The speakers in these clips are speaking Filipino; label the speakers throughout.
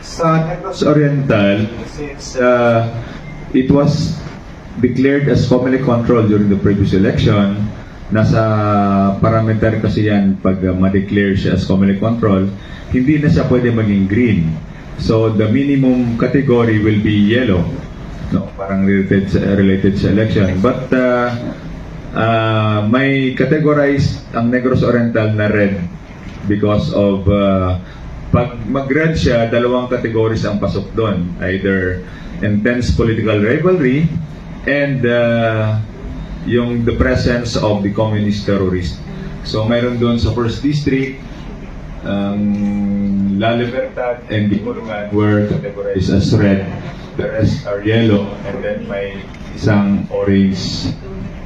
Speaker 1: Sa Negros Oriental, uh, it was declared as commonly controlled during the previous election, nasa parliamentary kasi yan pag uh, ma-declare siya as commonly controlled, hindi na siya pwede maging green. So the minimum category will be yellow. No, parang related sa, related sa election. But uh, uh, may categorize ang Negros Oriental na red because of uh, pag mag-red siya, dalawang categories ang pasok doon. Either intense political rivalry and uh, yung the presence of the communist terrorist. So mayroon doon sa first district, um, La Libertad and Dipolungan were categorized as red. The rest are yellow and then may isang orange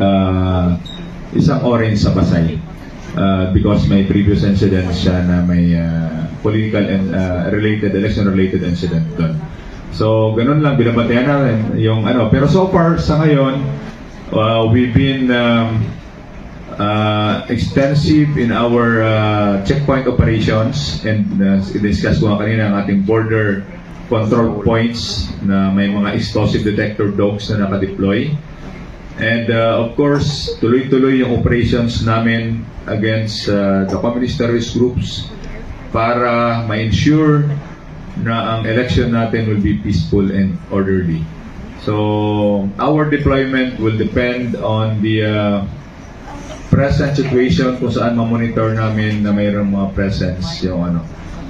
Speaker 1: uh, isang orange sa Pasay. Uh, because may previous incident siya na may uh, political and uh, related, election related incident doon. So, ganun lang, binabantayan namin yung ano. Pero so far, sa ngayon, uh, we've been um, uh, extensive in our uh, checkpoint operations and uh, discuss ko kanina ang ating border control points na may mga explosive detector dogs na nakadeploy. And uh, of course, tuloy-tuloy yung operations namin against uh, the communist terrorist groups para ma-ensure na ang election natin will be peaceful and orderly. So, our deployment will depend on the uh, present situation kung saan ma-monitor namin na mayroong mga presence yung ano.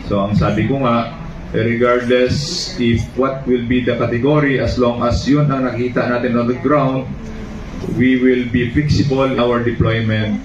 Speaker 1: So, ang sabi ko nga, regardless if what will be the category, as long as yun ang nakita natin on the ground, we will be flexible in our deployment